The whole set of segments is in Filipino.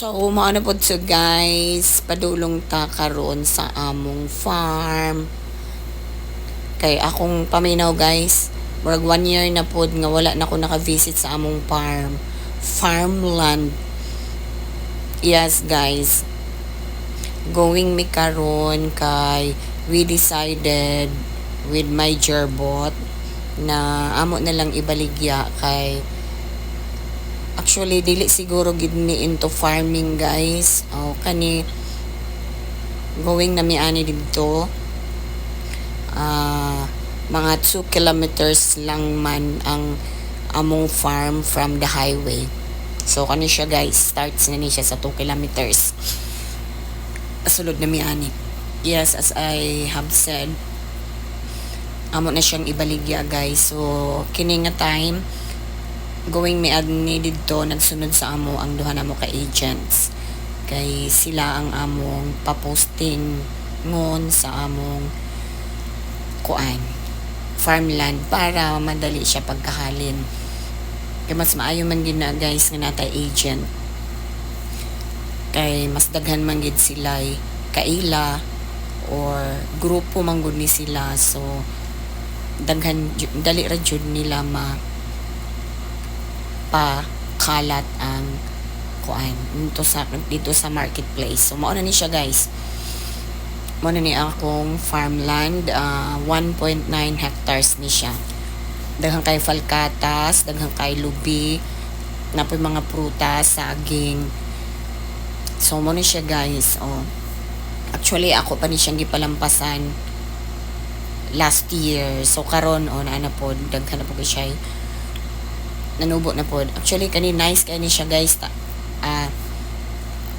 So, maano po so guys, padulong ta karon sa among farm. Kay akong paminaw guys, murag one year na pod nga wala na ko naka-visit sa among farm. Farmland. Yes guys. Going mi karon kay we decided with my gerbot na amo na lang ibaligya kay Actually, dili siguro gid ni into farming, guys. O, kani, going na mi ani dito. Ah, mga 2 kilometers lang man ang among farm from the highway. So, kani siya, guys. Starts na ni siya sa 2 kilometers. Sulod na mi ani. Yes, as I have said, amo na siyang ibaligya, guys. So, kini nga time, going me ad ni didto nagsunod sa amo ang duha namo ka agents. Kay sila ang among paposting ngon sa among kuan farmland para madali siya pagkahalin. Kay mas maayo man gid na guys nga natay agent. Kay mas daghan man gid sila kaila or grupo man gud ni sila. So daghan dali ra jud nila ma pa kalat ang kuan dito sa dito sa marketplace. So mao na ni siya guys. Mao na ni akong farmland uh, 1.9 hectares ni siya. Daghang kay falcatas, daghang kay lubi, na po mga prutas, saging. So mo ni siya guys. Oh. Actually ako pa ni siyang gipalampasan last year. So karon oh na na po daghan na po siya nanubo na pod. Actually kani nice kay ni siya guys ta. Ah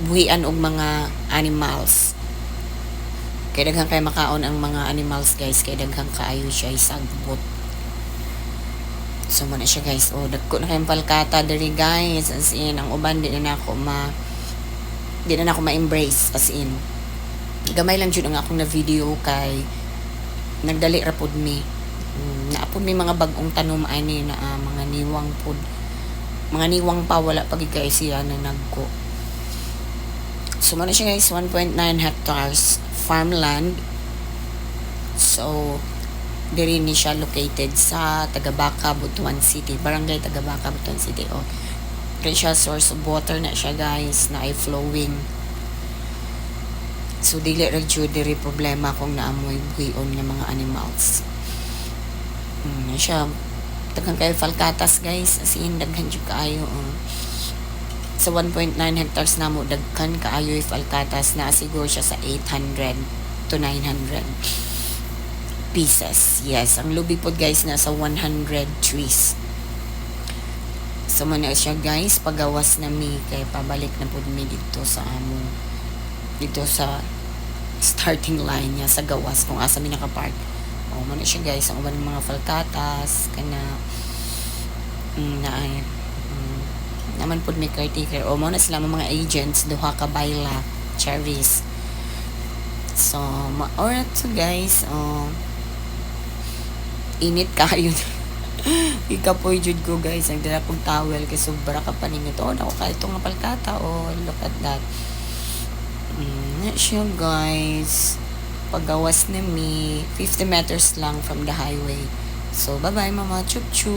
buhian og mga animals. Kay daghang kay makaon ang mga animals guys kay daghang kaayo siya sagbot. So na siya guys. Oh, dagko na kayong palkata diri guys. As in ang uban di na ako ma di na ako ma-embrace as in. Gamay lang jud ang akong na video kay nagdali ra pod mi Mm, naapod may mga bagong tanom ani na ah, mga niwang pod mga niwang pa wala pag siya na nagko. So mo na siya guys 1.9 hectares farmland. So diri ni siya located sa Tagabaka, Butuan City barangay Tagabaka, Butuan City. Oh source of water na siya guys na ay flowing. So dili ra diri problema kung naamoy buhion nga mga animals Hmm, siya. Daghang kayo falcatas guys. As in, daghan jud kaayo. Um. Sa 1.9 hectares na mo, daghan kaayo yung falcatas na siguro siya sa 800 to 900 pieces. Yes, ang lubi po guys nasa 100 trees. So man na siya guys, pagawas na mi kay pabalik na pud mi dito sa amo dito sa starting line niya sa gawas kung asa mi nakapark. O, mo na siya guys, ang uban mga falcatas, kana, mm, na ay, mm, naman po may caretaker. O, mo na sila mga agents, duha ka bayla, cherries. So, ma alright so guys, oh, init kayo. Ikapoy jud ko guys, ang dala kong towel kay sobra ka paningot. Oh, nako ka ito nga palkata. Oh, look at that. Mm, na siya guys pagawas ni mi 50 meters lang from the highway. So, bye-bye mama. Chup chup.